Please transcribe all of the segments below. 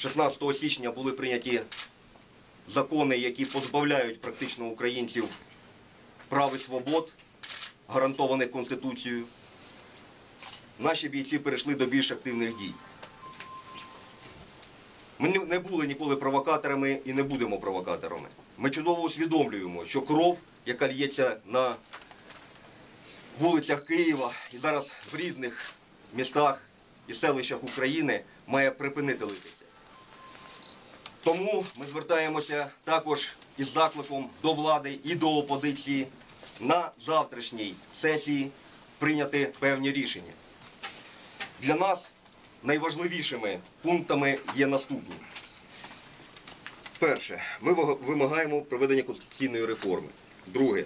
16 січня були прийняті закони, які позбавляють практично українців прав і свобод, гарантованих Конституцією. Наші бійці перейшли до більш активних дій. Ми не- були ніколи провокаторами і не будемо провокаторами. Ми чудово усвідомлюємо, що кров, яка лється на вулицях Києва і зараз в різних містах і селищах України, має припинити литися. Тому ми звертаємося також із закликом до влади і до опозиції на завтрашній сесії прийняти певні рішення. Для нас найважливішими пунктами є наступні. Перше, ми вимагаємо проведення конституційної реформи. Друге,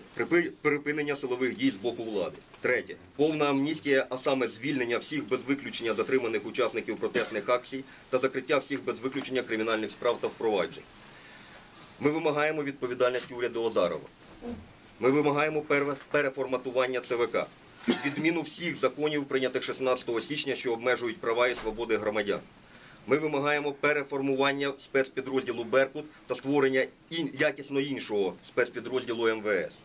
припинення силових дій з боку влади. Третє, повна амністія, а саме звільнення всіх без виключення затриманих учасників протестних акцій та закриття всіх без виключення кримінальних справ та впроваджень. Ми вимагаємо відповідальності уряду Озарова. Ми вимагаємо переформатування ЦВК, відміну всіх законів, прийнятих 16 січня, що обмежують права і свободи громадян. Ми вимагаємо переформування спецпідрозділу Беркут та створення якісно іншого спецпідрозділу МВС.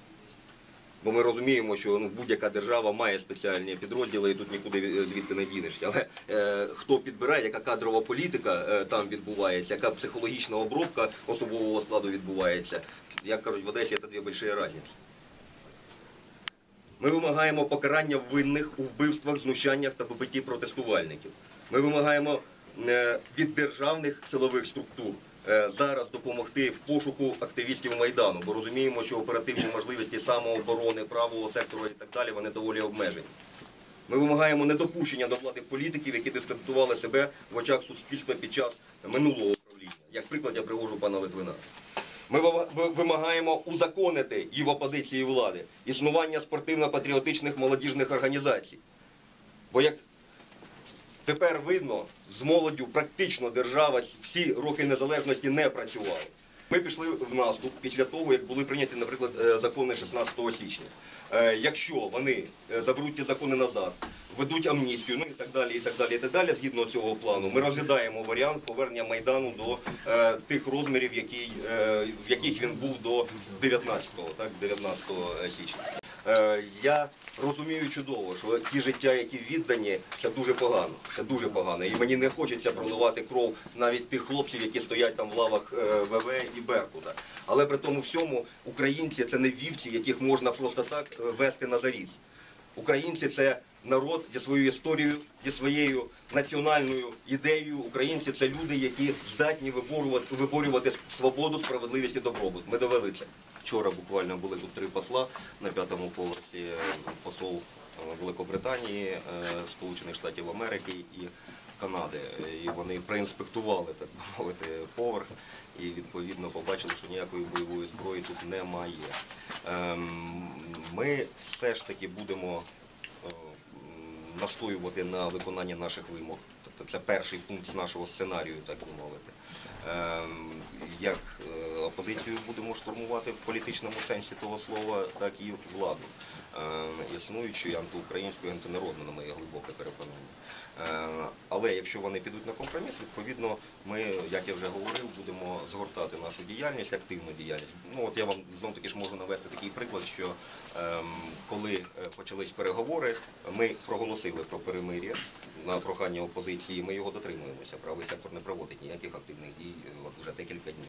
Бо ми розуміємо, що ну, будь-яка держава має спеціальні підрозділи і тут нікуди звідти не дінешся. Але е, хто підбирає, яка кадрова політика е, там відбувається, яка психологічна обробка особового складу відбувається, як кажуть в Одесі, це дві великі різниці. Ми вимагаємо покарання винних у вбивствах, знущаннях та побитті протестувальників. Ми вимагаємо від державних силових структур е, зараз допомогти в пошуку активістів Майдану, бо розуміємо, що оперативні можливості самооборони, правого сектору і так далі вони доволі обмежені. Ми вимагаємо недопущення до влади політиків, які дискредитували себе в очах суспільства під час минулого управління. Як приклад я привожу пана Литвина. Ми вимагаємо узаконити і в опозиції влади існування спортивно-патріотичних молодіжних організацій. Бо як тепер видно, з молоддю практично держава всі роки незалежності не працювала. Ми пішли в наступ після того, як були прийняті, наприклад, е, закони 16 січня. Е, Якщо вони е, заберуть ті закони назад, ведуть амністію, ну і так далі, і так далі, і так далі, згідно цього плану, ми розглядаємо варіант повернення Майдану до е, тих розмірів, які, е, в яких він був до 19-го, так, 19 січня. Е, я розумію чудово, що ті життя, які віддані, це дуже погано. Це дуже погано. І мені не хочеться проливати кров навіть тих хлопців, які стоять там в лавах е, ВВ і Беркута. Але при тому всьому українці це не вівці, яких можна просто так е, вести на заріз. Українці це народ зі своєю історією, зі своєю національною ідеєю. Українці це люди, які здатні виборювати, виборювати свободу, справедливість і добробут. Ми довели це. Вчора буквально були тут три посла на п'ятому поверсі. е, Посол е, Великобританії, е, Сполучених Штатів Америки і Канади. І вони проінспектували, так мовити, поверх і відповідно побачили, що ніякої бойової зброї тут немає. Ем, Ми все ж таки будемо настоювати на виконання наших вимог. Тобто це перший пункт з нашого сценарію, так би мовити. Ем, Як е, опозицію будемо штурмувати в політичному сенсі того слова, так і владу. Ем, Існуючу і антиукраїнську, і антинародну, на моє глибоке переконання. Е, Але якщо вони підуть на компроміс, відповідно, ми, як я вже говорив, будемо згортати нашу діяльність, активну діяльність. Ну от я вам знов таки ж можу навести такий приклад, що ем, коли е, почались переговори, ми проголосили про перемир'я на прохання опозиції. Ми його дотримуємося. Правий сектор не проводить ніяких активних дій е, от вже декілька днів.